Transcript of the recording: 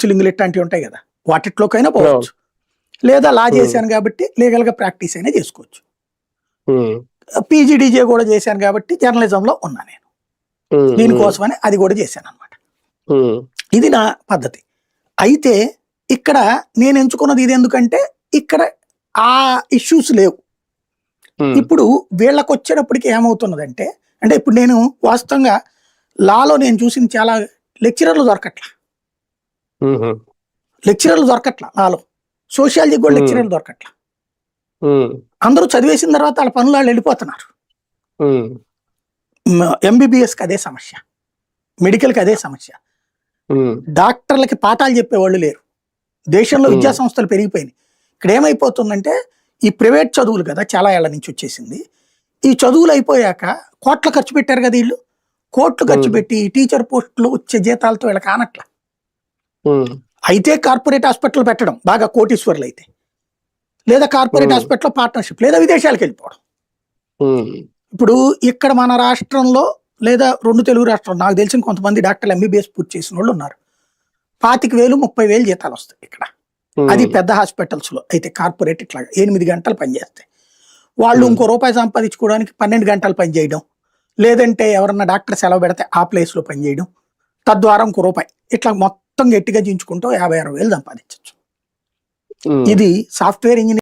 కౌన్సిలింగ్లు ఇట్లాంటివి ఉంటాయి కదా వాటిట్లోకైనా పోవచ్చు. లేదా లా చేశాను కాబట్టి లీగల్గా ప్రాక్టీస్ అయినా చేసుకోవచ్చు. పీజీడీజే కూడా చేశాను కాబట్టి జర్నలిజం లో ఉన్నా నేను. దీనికోసమని అది కూడా చేశాను అనమాట ఇది నా పద్ధతి. అయితే ఇక్కడ నేను ఎంచుకున్నది ఇది ఎందుకంటే ఇక్కడ ఆ ఇష్యూస్ లేవు. ఇప్పుడు వీళ్ళకి వచ్చేటప్పటికి ఏమవుతున్నదంటే అంటే ఇప్పుడు నేను వాస్తవంగా లాలో నేను చూసిన చాలా లెక్చరర్లు దొరకట్లా. లెక్చరర్లు దొరకట్లా లాలో సోషియాలజీ కూడా. లెక్చరర్లు దొరకట్లా. అందరూ చదివేసిన తర్వాత వాళ్ళ పనులు వాళ్ళు వెళ్ళిపోతున్నారు ఎంబీబీఎస్కి అదే సమస్య. మెడికల్కి అదే సమస్య. డాక్టర్లకి పాఠాలు చెప్పేవాళ్ళు లేరు. దేశంలో. విద్యా సంస్థలు పెరిగిపోయినాయి. ఇక్కడ ఏమైపోతుందంటే ఈ ప్రైవేట్ చదువులు కదా చాలా ఏళ్ళ నుంచి వచ్చేసింది. ఈ చదువులు అయిపోయాక కోట్ల ఖర్చు పెట్టారు కదా వీళ్ళు. కోట్లు ఖర్చు. పెట్టి టీచర్ పోస్టులు వచ్చే జీతాలతో వీళ్ళకి కానట్ల ఉమ్, అయితే కార్పొరేట్ హాస్పిటల్ పెట్టడం బాగా కోటీశ్వర్లు అయితే లేదా కార్పొరేట్. హాస్పిటల్ పార్ట్నర్షిప్ లేదా విదేశాలకు వెళ్ళిపోవడం. ఇప్పుడు ఇక్కడ మన రాష్ట్రంలో లేదా రెండు తెలుగు రాష్ట్రాలు నాకు తెలిసిన కొంతమంది డాక్టర్లు ఎంబీబీఎస్ పూర్తి చేసిన వాళ్ళు ఉన్నారు. పాతిక వేలు ముప్పై వేలు జీతాలు వస్తాయి ఇక్కడ. అది పెద్ద హాస్పిటల్స్లో అయితే కార్పొరేట్ ఇట్లా ఎనిమిది గంటలు పనిచేస్తాయి వాళ్ళు. ఇంకో రూపాయి సంపాదించుకోవడానికి పన్నెండు గంటలు పని చేయడం. లేదంటే ఎవరన్నా డాక్టర్ సెలవు పెడితే ఆ ప్లేస్లో పని చేయడం. తద్వారా ఇంకో రూపాయి. ఇట్లా మొత్తం గట్టిగా దించుకుంటూ యాభై అరవై వేలు సంపాదించవచ్చు. ఇది సాఫ్ట్వేర్ ఇంజనీర్